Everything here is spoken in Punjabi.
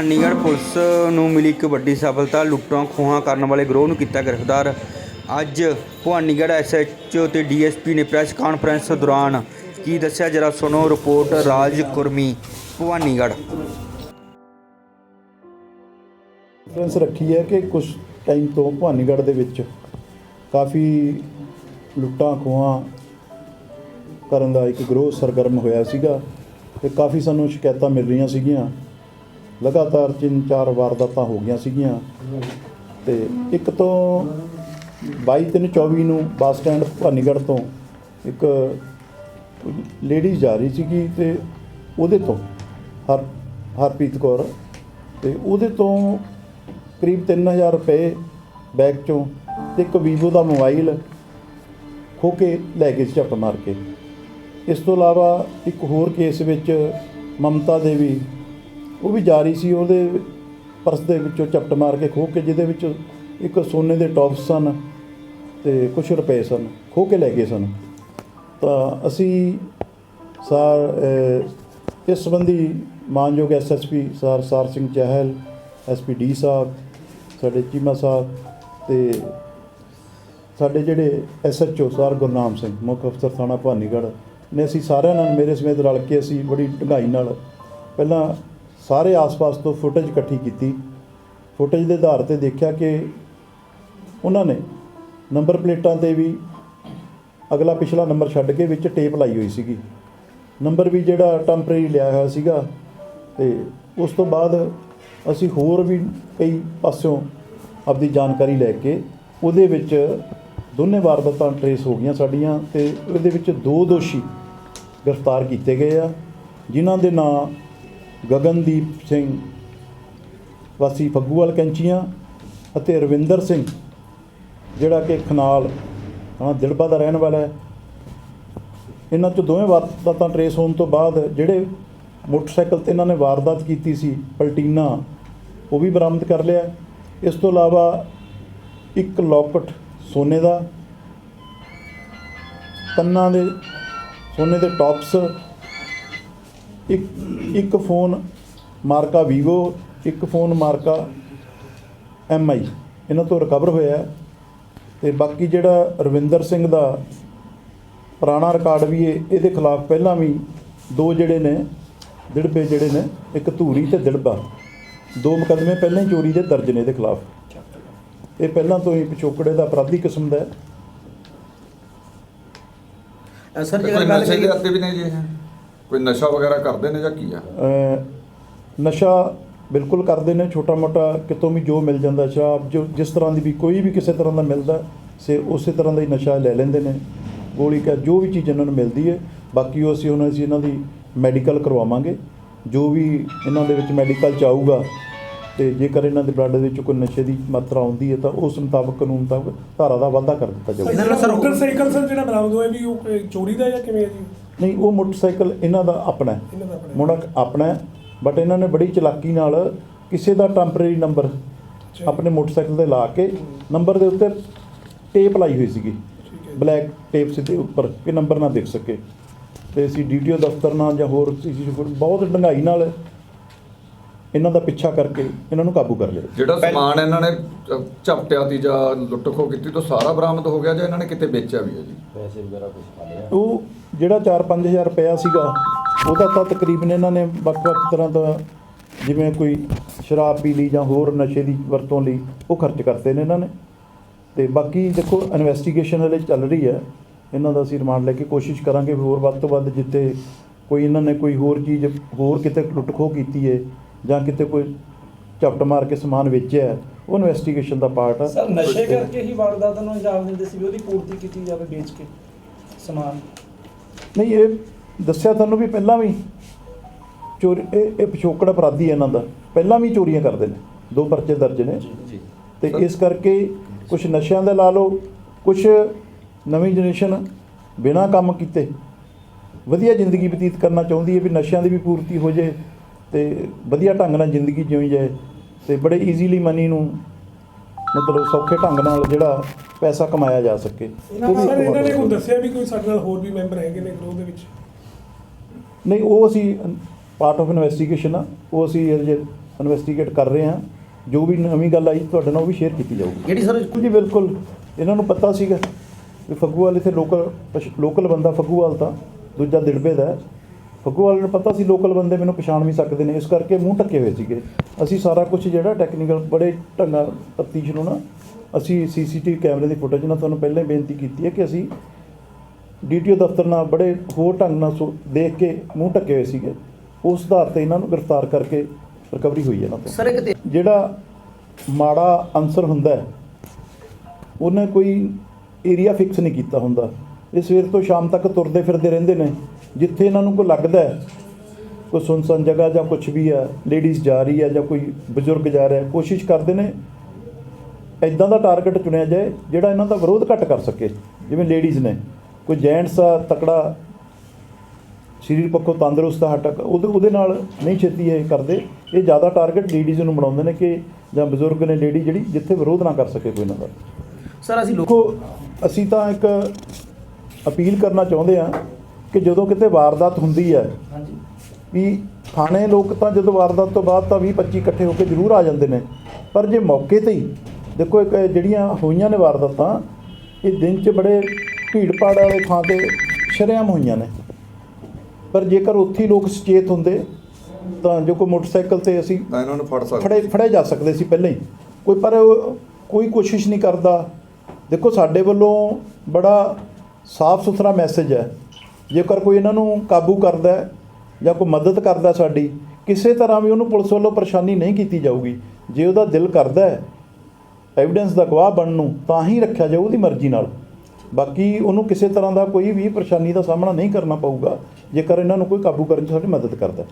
ਭਵਾਨੀਗੜ੍ਹ ਪੁਲਿਸ ਨੂੰ ਮਿਲੀ ਇੱਕ ਵੱਡੀ ਸਫਲਤਾ, ਲੁੱਟਾਂ ਖੋਹਾਂ ਕਰਨ ਵਾਲੇ ਗਰੋਹ ਨੂੰ ਕੀਤਾ ਗ੍ਰਿਫਤਾਰ। ਅੱਜ ਭਵਾਨੀਗੜ੍ਹ ਐਸਐਚਓ ਤੇ ਡੀਐਸਪੀ ਨੇ ਪ੍ਰੈਸ ਕਾਨਫਰੰਸ ਦੌਰਾਨ ਕੀ ਦੱਸਿਆ? ਜਰਾ ਸੁਣੋ ਰਿਪੋਰਟ ਰਾਜ ਕੁਰਮੀ, ਭਵਾਨੀਗੜ੍ਹ। ਕਾਨਫਰੰਸ ਰੱਖੀ ਹੈ ਕਿ ਕੁਝ ਟਾਈਮ ਤੋਂ ਭਵਾਨੀਗੜ੍ਹ ਦੇ ਵਿੱਚ ਕਾਫੀ ਲੁੱਟਾਂ ਖੋਹਾਂ ਕਰਨ ਦਾ ਇੱਕ ਗਰੋਹ ਸਰਗਰਮ ਹੋਇਆ ਸੀਗਾ ਤੇ ਕਾਫੀ ਸਾਨੂੰ ਸ਼ਿਕਾਇਤਾਂ ਮਿਲ ਰਹੀਆਂ ਸੀਗੀਆਂ। ਲਗਾਤਾਰ ਤਿੰਨ ਚਾਰ ਵਾਰਦਾਤਾਂ ਹੋ ਗਈਆਂ ਸੀਗੀਆਂ। ਤੇ ਇੱਕ ਤੋਂ 22 ਤਿੰਨ 24 ਨੂੰ ਬੱਸ ਸਟੈਂਡ ਭਵਾਨੀਗੜ੍ਹ ਤੋਂ ਇੱਕ ਲੇਡੀ ਜਾ ਰਹੀ ਸੀਗੀ ਤੇ ਉਹਦੇ ਤੋਂ ਹਰ, ਹਰਪ੍ਰੀਤ ਕੌਰ। ਤੇ ਉਹਦੇ ਤੋਂ ਕਰੀਬ 3000 ਰੁਪਏ ਬੈਗ ਚੋਂ ਤੇ ਇੱਕ ਵੀਵੋ ਦਾ ਮੋਬਾਈਲ ਖੋ ਕੇ ਲੈ ਗਏ ਸੀ ਝੱਪ ਮਾਰ ਕੇ। ਇਸ ਤੋਂ ਇਲਾਵਾ ਇੱਕ ਹੋਰ ਕੇਸ ਵਿੱਚ ਮਮਤਾ ਦੇਵੀ ਉਹ ਵੀ ਜਾ ਰਹੀ ਸੀ, ਉਹਦੇ ਪਰਸ ਦੇ ਵਿੱਚੋਂ ਝਪਟ ਮਾਰ ਕੇ ਖੋਹ ਕੇ, ਜਿਹਦੇ ਵਿੱਚ ਇੱਕ ਸੋਨੇ ਦੇ ਟੌਪਸ ਸਨ ਤੇ ਕੁਝ ਰੁਪਏ ਸਨ, ਖੋਹ ਕੇ ਲੈ ਗਏ ਸਨ। ਤਾਂ ਅਸੀਂ ਸਾਰ ਇਸ ਸੰਬੰਧੀ ਮਾਨਯੋਗ SSP sir sir Singh Chahal SP D ਸਾਹਿਬ ਸਾਡੇ ਚੀਮਾ ਸਾਹਿਬ ਤੇ ਸਾਡੇ ਜਿਹੜੇ ਐਸਐਚਓ ਸਰ ਗੁਰਨਾਮ ਸਿੰਘ, ਮੁੱਖ ਅਫਸਰ ਥਾਣਾ ਭਾਨੀਗੜ੍ਹ ਨੇ ਅਸੀਂ ਸਾਰਿਆਂ ਨਾਲ ਮੇਰੇ ਸਮੇਤ ਰਲ ਕੇ ਅਸੀਂ ਬੜੀ ਢੰਗਾਈ ਨਾਲ ਪਹਿਲਾਂ ਸਾਰੇ ਆਸ-ਪਾਸ ਤੋਂ ਫੁਟੇਜ ਇਕੱਠੀ ਕੀਤੀ। ਫੁਟੇਜ ਦੇ ਆਧਾਰ ਤੇ ਦੇਖਿਆ ਕਿ ਉਹਨਾਂ ਨੇ ਨੰਬਰ ਪਲੇਟਾਂ ਤੇ ਵੀ ਅਗਲਾ ਪਿਛਲਾ ਨੰਬਰ ਛੱਡ ਕੇ ਵਿੱਚ ਟੇਪ ਲਾਈ ਹੋਈ ਸੀਗੀ। ਨੰਬਰ ਵੀ ਜਿਹੜਾ ਟੈਂਪਰੇਰੀ ਲਿਆ ਹੋਇਆ ਸੀਗਾ ਤੇ ਉਸ ਤੋਂ ਬਾਅਦ ਅਸੀਂ ਹੋਰ ਵੀ ਕਈ ਪਾਸਿਓਂ ਆਪਦੀ ਜਾਣਕਾਰੀ ਲੈ ਕੇ ਉਹਦੇ ਵਿੱਚ ਦੋਨੇ ਵਾਰਦਾਤਾਂ ਟਰੇਸ ਹੋ ਗਈਆਂ ਸਾਡੀਆਂ ਤੇ ਉਹਦੇ ਵਿੱਚ ਦੋ ਦੋਸ਼ੀ ਗ੍ਰਿਫਤਾਰ ਕੀਤੇ ਗਏ ਆ, ਜਿਨ੍ਹਾਂ ਦੇ ਨਾਂ ਗਗਨਦੀਪ ਸਿੰਘ, ਵਾਸੀ ਫੱਗੂਵਾਲ ਕੈਂਚੀਆਂ ਅਤੇ ਰਵਿੰਦਰ ਸਿੰਘ, ਜਿਹੜਾ ਕਿ ਖਨਾਲ ਹਾਂ ਦਿਲਬਾ ਦਾ ਰਹਿਣ ਵਾਲਾ ਹੈ। ਇਹਨਾਂ ਚੋਂ ਦੋਵੇਂ ਵਾਰਦਾਤਾਂ ਟਰੇਸ ਹੋਣ ਤੋਂ ਬਾਅਦ ਜਿਹੜੇ ਮੋਟਰਸਾਈਕਲ ਤੇ ਇਹਨਾਂ ਨੇ ਵਾਰਦਾਤ ਕੀਤੀ ਸੀ, ਪਲਟੀਨਾ, ਉਹ ਵੀ ਬਰਾਮਦ ਕਰ ਲਿਆ। ਇਸ ਤੋਂ ਇਲਾਵਾ ਇੱਕ ਲੋਕਟ ਸੋਨੇ ਦਾ, ਕੰਨਾਂ ਦੇ, ਸੋਨੇ ਦੇ ਟੌਪਸ ਇੱਕ ਇੱਕ ਫੋਨ ਮਾਰਕਾ ਵੀਵੋ ਇੱਕ ਫੋਨ ਮਾਰਕਾ ਐਮਆਈ ਇਹਨਾਂ ਤੋਂ ਰਿਕਵਰ ਹੋਇਆ ਹੈ। ਤੇ ਬਾਕੀ ਜਿਹੜਾ ਰਵਿੰਦਰ ਸਿੰਘ ਦਾ ਪੁਰਾਣਾ ਰਿਕਾਰਡ ਵੀ ਇਹ ਇਹਦੇ ਖਿਲਾਫ ਪਹਿਲਾਂ ਵੀ ਦੋ ਜਿਹੜੇ ਨੇ ਦਿੜਬੇ ਜਿਹੜੇ ਨੇ ਇੱਕ ਧੂਰੀ ਤੇ ਦਿੜਬਾ ਦੋ ਮੁਕੱਦਮੇ ਪਹਿਲਾਂ ਹੀ ਚੋਰੀ ਦੇ ਦਰਜ ਨੇ ਇਹਦੇ ਖਿਲਾਫ। ਇਹ ਪਹਿਲਾਂ ਤੋਂ ਹੀ ਪਿਛੋਕੜੇ ਦਾ ਅਪਰਾਧੀ ਕਿਸਮ ਦਾ ਹੈ। ਸਰ ਤੇ ਜੇ ਗੱਲ ਕਰੀਏ ਹੱਥੇ ਵੀ ਨਹੀਂ ਜੀ ਕੋਈ ਨਸ਼ਾ ਵਗੈਰਾ ਕਰਦੇ ਨੇ ਜਾਂ ਕੀ ਆ? ਅਹ ਨਸ਼ਾ ਬਿਲਕੁਲ ਕਰਦੇ ਨੇ ਛੋਟਾ ਮੋਟਾ ਕਿਤੋਂ ਵੀ ਜੋ ਮਿਲ ਜਾਂਦਾ ਸ਼ਰਾਬ ਜੋ ਜਿਸ ਤਰ੍ਹਾਂ ਦੀ ਵੀ ਕੋਈ ਵੀ ਕਿਸੇ ਤਰ੍ਹਾਂ ਦਾ ਮਿਲਦਾ ਸੇ ਉਸੇ ਤਰ੍ਹਾਂ ਦਾ ਹੀ ਨਸ਼ਾ ਲੈ ਲੈਂਦੇ ਨੇ। ਗੋਲੀ ਕਾ ਜੋ ਵੀ ਚੀਜ਼ ਇਹਨਾਂ ਨੂੰ ਮਿਲਦੀ ਹੈ ਬਾਕੀ ਉਹ ਅਸੀਂ ਹੁਣ ਅਸੀਂ ਇਹਨਾਂ ਦੀ ਮੈਡੀਕਲ ਕਰਵਾਵਾਂਗੇ। ਜੋ ਵੀ ਇਹਨਾਂ ਦੇ ਵਿੱਚ ਮੈਡੀਕਲ ਚ ਆਊਗਾ ਤੇ ਜੇਕਰ ਇਹਨਾਂ ਦੇ ਬਲੱਡ ਦੇ ਵਿੱਚ ਕੋਈ ਨਸ਼ੇ ਦੀ ਮਾਤਰਾ ਆਉਂਦੀ ਹੈ ਤਾਂ ਉਸ ਮੁਤਾਬਕ ਕਾਨੂੰਨ ਮੁਤਾਬਕ ਧਾਰਾ ਦਾ ਵਾਧਾ ਕਰ ਦਿੱਤਾ ਇਹਨਾਂ ਜਾਊਗਾ। ਸਰ- ਮੋਟਰਸਾਈਕਲ ਸਰ ਜਿਹੜਾ ਬਰਾਮਦ ਹੋਇਆ ਵੀ ਉਹ ਚੋਰੀ ਦਾ ਜਾਂ ਕਿਵੇਂ ਹੈ ਜੀ? ਨਹੀਂ ਉਹ ਮੋਟਰਸਾਈਕਲ ਇਹਨਾਂ ਦਾ ਆਪਣਾ ਹੈ। ਮੁੰਡਾ ਆਪਣਾ ਬਟ ਇਹਨਾਂ ਨੇ ਬੜੀ ਚਲਾਕੀ ਨਾਲ ਕਿਸੇ ਦਾ ਟੈਂਪਰੇਰੀ ਨੰਬਰ ਆਪਣੇ ਮੋਟਰਸਾਈਕਲ ਤੇ ਲਾ ਕੇ ਨੰਬਰ ਦੇ ਉੱਤੇ ਟੇਪ ਲਾਈ ਹੋਈ ਸੀਗੀ। ਬਲੈਕ ਟੇਪ ਸਿੱਧੇ ਉੱਪਰ ਕਿ ਨੰਬਰ ਨਾ ਦਿਖ ਸਕੇ। ਤੇ ਅਸੀਂ ਡੀਟੀਓ ਦਫ਼ਤਰ ਨਾਲ ਜਾਂ ਹੋਰ ਬਹੁਤ ਡੰਗਾਈ ਨਾਲ ਇਹਨਾਂ ਦਾ ਪਿੱਛਾ ਕਰਕੇ ਇਹਨਾਂ ਨੂੰ ਕਾਬੂ ਕਰ ਲਿਆ। ਜਿਹੜਾ ਸਮਾਨ ਇਹਨਾਂ ਨੇ ਝਪਟਿਆ ਤੀ ਜਾਂ ਲੁੱਟ ਖੋ ਕੀਤੀ ਤਾਂ ਸਾਰਾ ਬਰਾਮਦ ਹੋ ਗਿਆ ਜਾਂ ਇਹਨਾਂ ਨੇ ਕਿਤੇ ਵੇਚਿਆ ਵੀ ਹੈ ਜੀ? ਉਹ ਜਿਹੜਾ 4-5000 ਰੁਪਇਆ ਸੀਗਾ, ਉਹਦਾ ਤਾਂ ਤਕਰੀਬਨ ਇਹਨਾਂ ਨੇ ਵੱਖ-ਵੱਖ ਤਰ੍ਹਾਂ ਦਾ ਜਿਵੇਂ ਕੋਈ ਸ਼ਰਾਬ ਪੀ ਲਈ ਜਾਂ ਹੋਰ ਨਸ਼ੇ ਦੀ ਵਰਤੋਂ ਲਈ, ਉਹ ਖਰਚ ਕਰਤੇ ਨੇ ਇਹਨਾਂ ਨੇ। ਤੇ ਬਾਕੀ ਦੇਖੋ ਇਨਵੈਸਟੀਗੇਸ਼ਨ ਹਲੇ ਚੱਲ ਰਹੀ ਹੈ। ਇਹਨਾਂ ਦਾ ਅਸੀਂ ਰਿਮਾਂਡ ਲੈ ਕੇ ਕੋਸ਼ਿਸ਼ ਕਰਾਂਗੇ ਵੀ ਹੋਰ ਵੱਧ ਤੋਂ ਵੱਧ ਜਿੱਤੇ ਕੋਈ ਇਹਨਾਂ ਨੇ ਕੋਈ ਹੋਰ ਚੀਜ਼, ਹੋਰ ਕਿਤੇ ਲੁੱਟ ਖੋਹ ਕੀਤੀ ਹੈ ਜਾਂ ਕਿਤੇ ਕੋਈ ਝਪਟ ਮਾਰ ਕੇ ਸਮਾਨ ਵੇਚਿਆ ਉਹ ਇਨਵੈਸਟੀਗੇਸ਼ਨ ਦਾ ਪਾਰਟ ਹੈ ਸਰ, ਨਸ਼ੇ ਕਰਕੇ ਹੀ ਵਾਰਦਾਤਾਂ ਨੂੰ ਅੰਜਾਮ ਦਿੰਦੇ ਸੀ ਵੀ ਉਹਦੀ ਪੂਰਤੀ ਕੀਤੀ ਜਾਵੇ ਵੇਚ ਕੇ ਸਮਾਨ। ਨਹੀਂ ਇਹ ਦੱਸਿਆ ਤੁਹਾਨੂੰ ਵੀ ਪਹਿਲਾਂ ਵੀ ਚੋਰੀ ਇਹ ਇਹ ਪਿਛੋਕੜ ਅਪਰਾਧੀ ਹੈ ਇਹਨਾਂ ਦਾ। ਪਹਿਲਾਂ ਵੀ ਚੋਰੀਆਂ ਕਰਦੇ ਨੇ ਦੋ ਪਰਚੇ ਦਰਜ ਨੇ। ਤੇ ਇਸ ਕਰਕੇ ਕੁਝ ਨਸ਼ਿਆਂ ਦਾ ਲਾ ਲਓ ਕੁਝ ਨਵੀਂ ਜਨਰੇਸ਼ਨ ਬਿਨਾਂ ਕੰਮ ਕੀਤੇ ਵਧੀਆ ਜ਼ਿੰਦਗੀ ਬਤੀਤ ਕਰਨਾ ਚਾਹੁੰਦੀ ਹੈ ਵੀ ਨਸ਼ਿਆਂ ਦੀ ਵੀ ਪੂਰਤੀ ਹੋ ਜੇ ਤੇ ਵਧੀਆ ਢੰਗ ਨਾਲ ਜ਼ਿੰਦਗੀ ਜਿਉਂ ਜਾਏ ਤੇ ਬੜੇ ਈਜ਼ੀਲੀ ਮਨੀ ਨੂੰ ਮਤਲਬ ਸੌਖੇ ਢੰਗ ਨਾਲ ਜਿਹੜਾ ਪੈਸਾ ਕਮਾਇਆ ਜਾ ਸਕੇ। ਉਹ ਵੀ ਸਰ ਇੱਕ ਇਹਨਾਂ ਨੇ ਕੋਈ ਦੱਸਿਆ ਵੀ ਕੋਈ ਸਾਡੇ ਨਾਲ ਹੋਰ ਵੀ ਮੈਂਬਰ ਹੈਗੇ ਨੇ ਗਰੋਹ ਦੇ ਵਿੱਚ। ਨਹੀਂ ਉਹ ਅਸੀਂ ਪਾਰਟ ਆਫ ਇਨਵੈਸਟੀਗੇਸ਼ਨ ਆ। ਉਹ ਅਸੀਂ ਇਨਵੈਸਟੀਗੇਟ ਕਰ ਰਹੇ ਹਾਂ ਜੋ ਵੀ ਨਵੀਂ ਗੱਲ ਆਈ ਤੁਹਾਡੇ ਨਾਲ ਉਹ ਵੀ ਸ਼ੇਅਰ ਕੀਤੀ ਜਾਊਗੀ। ਜਿਹੜੀ ਸਰ ਜੀ ਬਿਲਕੁਲ। ਇਹਨਾਂ ਨੂੰ ਪਤਾ ਸੀਗਾ ਵੀ ਫੱਗੂਵਾਲ ਇੱਥੇ ਲੋਕਲ ਲੋਕਲ ਬੰਦਾ ਫੱਗੂਵਾਲ ਤਾਂ ਦੂਜਾ ਦਿੜਬੇ ਦਾ ਹੈ। ਫੱਗੂਵਾਲ ਨੂੰ ਪਤਾ ਸੀ ਲੋਕਲ ਬੰਦੇ ਮੈਨੂੰ ਪਛਾਣ ਵੀ ਸਕਦੇ ਨੇ ਇਸ ਕਰਕੇ ਮੂੰਹ ਢੱਕੇ ਹੋਏ ਸੀਗੇ। ਅਸੀਂ ਸਾਰਾ ਕੁਝ ਜਿਹੜਾ ਟੈਕਨੀਕਲ ਬੜੇ ਢੰਗਾਂ ਤਫਤੀਸ਼ ਨੂੰ ਨਾ ਅਸੀਂ ਸੀਸੀਟੀਵੀ ਕੈਮਰੇ ਦੀ ਫੁਟੇਜ ਨਾਲ ਤੁਹਾਨੂੰ ਪਹਿਲਾਂ ਹੀ ਬੇਨਤੀ ਕੀਤੀ ਹੈ ਕਿ ਅਸੀਂ ਡੀਟੀਓ ਦਫ਼ਤਰ ਨਾਲ ਬੜੇ ਹੋਰ ਢੰਗ ਨਾਲ ਦੇਖ ਕੇ ਮੂੰਹ ਢੱਕੇ ਹੋਏ ਸੀਗੇ। ਉਸ ਆਧਾਰ ਤੇ ਇਹਨਾਂ ਨੂੰ ਗ੍ਰਿਫਤਾਰ ਕਰਕੇ ਰਿਕਵਰੀ ਹੋਈ ਹੈ ਤੋਂ। ਸਰ ਇੱਕ ਜਿਹੜਾ ਮਾੜਾ ਅਨਸਰ ਹੁੰਦਾ ਹੈ ਉਹਨੇ ਕੋਈ ਏਰੀਆ ਫਿਕਸ ਨਹੀਂ ਕੀਤਾ ਹੁੰਦਾ। ਇਹ ਸਵੇਰ ਤੋਂ ਸ਼ਾਮ ਤੱਕ ਤੁਰਦੇ ਫਿਰਦੇ ਰਹਿੰਦੇ ਨੇ। ਜਿੱਥੇ ਇਹਨਾਂ ਨੂੰ ਕੋਈ ਲੱਗਦਾ ਹੈ ਕੋਈ ਸੁਨਸਾਨ ਜਗ੍ਹਾ ਜਾਂ ਕੁਝ ਵੀ ਹੈ ਲੇਡੀਜ਼ ਜਾ ਰਹੀ ਹੈ ਜਾਂ ਕੋਈ ਬਜ਼ੁਰਗ ਜਾ ਰਿਹਾ ਕੋਸ਼ਿਸ਼ ਕਰਦੇ ਨੇ ਇਦਾਂ ਦਾ ਟਾਰਗੇਟ ਚੁਣਿਆ ਜਾਏ ਜਿਹੜਾ ਇਹਨਾਂ ਦਾ ਵਿਰੋਧ ਘੱਟ ਕਰ ਸਕੇ। ਜਿਵੇਂ ਲੇਡੀਜ਼ ਨੇ ਕੋਈ ਜੈਂਟਸ ਆ ਤਕੜਾ ਸਰੀਰ ਪੱਖੋਂ ਤੰਦਰੁਸਤ ਆ ਹਟਕ ਉਹਦੇ ਉਹਦੇ ਨਾਲ ਨਹੀਂ ਛੇਤੀ ਇਹ ਕਰਦੇ। ਇਹ ਜ਼ਿਆਦਾ ਟਾਰਗੇਟ ਲੇਡੀਜ਼ ਨੂੰ ਬਣਾਉਂਦੇ ਨੇ ਕਿ ਜਾਂ ਬਜ਼ੁਰਗ ਨੇ ਲੇਡੀ ਜਿਹੜੀ ਜਿੱਥੇ ਵਿਰੋਧ ਨਾ ਕਰ ਸਕੇ ਕੋਈ ਇਹਨਾਂ ਦਾ। ਸਰ ਅਸੀਂ ਲੋਕ ਅਸੀਂ ਤਾਂ ਇੱਕ ਅਪੀਲ ਕਰਨਾ ਚਾਹੁੰਦੇ ਆ ਕਿ ਜਦੋਂ ਕਿਤੇ ਵਾਰਦਾਤ ਹੁੰਦੀ ਹੈ ਹਾਂਜੀ। ਵੀ ਥਾਣੇ ਲੋਕ ਤਾਂ ਜਦੋਂ ਵਾਰਦਾਤ ਤੋਂ ਬਾਅਦ ਤਾਂ 20 25 ਇਕੱਠੇ ਹੋ ਕੇ ਜ਼ਰੂਰ ਆ ਜਾਂਦੇ ਨੇ। ਪਰ ਜੇ ਮੌਕੇ ਤੇ ਹੀ ਦੇਖੋ ਇੱਕ ਜਿਹੜੀਆਂ ਹੋਈਆਂ ਨੇ ਵਾਰਦਾਤਾਂ ਇਹ ਦਿਨ 'ਚ ਬੜੇ ਭੀੜ ਭਾੜ ਵਾਲੇ ਥਾਂ ਤੇ ਸ਼ਰੇਆਮ ਹੋਈਆਂ ਨੇ। ਪਰ ਜੇਕਰ ਉੱਥੇ ਹੀ ਲੋਕ ਸੁਚੇਤ ਹੁੰਦੇ ਤਾਂ ਜੋ ਕੋਈ ਮੋਟਰਸਾਈਕਲ ਤੇ ਅਸੀਂ ਤਾਂ ਇਹਨਾਂ ਨੂੰ ਫੜ ਸਕਦੇ ਫੜੇ ਫੜੇ ਜਾ ਸਕਦੇ ਸੀ ਪਹਿਲਾਂ ਹੀ। ਕੋਈ ਪਰ ਕੋਈ ਕੋਸ਼ਿਸ਼ ਨਹੀਂ ਕਰਦਾ। ਦੇਖੋ ਸਾਡੇ ਵੱਲੋਂ ਬੜਾ ਸਾਫ਼ ਸੁਥਰਾ ਮੈਸੇਜ ਹੈ। ਜੇਕਰ ਕੋਈ ਇਹਨਾਂ ਨੂੰ ਕਾਬੂ ਕਰਦਾ ਹੈ ਜਾਂ ਕੋਈ ਮਦਦ ਕਰਦਾ ਸਾਡੀ, ਕਿਸੇ ਤਰ੍ਹਾਂ ਵੀ ਉਹਨੂੰ ਪੁਲਿਸ ਵੱਲੋਂ ਪਰੇਸ਼ਾਨੀ ਨਹੀਂ ਕੀਤੀ ਜਾਊਗੀ। ਜੇ ਉਹਦਾ ਦਿਲ ਕਰਦਾ ਹੈ ਐਵੀਡੈਂਸ ਦਾ ਗਵਾਹ ਬਣਨ ਨੂੰ, ਤਾਂ ਹੀ ਰੱਖਿਆ ਜਾਊ ਉਹਦੀ ਮਰਜ਼ੀ ਨਾਲ। ਬਾਕੀ ਉਹਨੂੰ ਕਿਸੇ ਤਰ੍ਹਾਂ ਦਾ ਕੋਈ ਵੀ ਪਰੇਸ਼ਾਨੀ ਦਾ ਸਾਹਮਣਾ ਨਹੀਂ ਕਰਨਾ ਪਊਗਾ, ਜੇਕਰ ਇਹਨਾਂ ਨੂੰ ਕੋਈ ਕਾਬੂ ਕਰਨ 'ਚ ਸਾਡੀ ਮਦਦ ਕਰਦਾ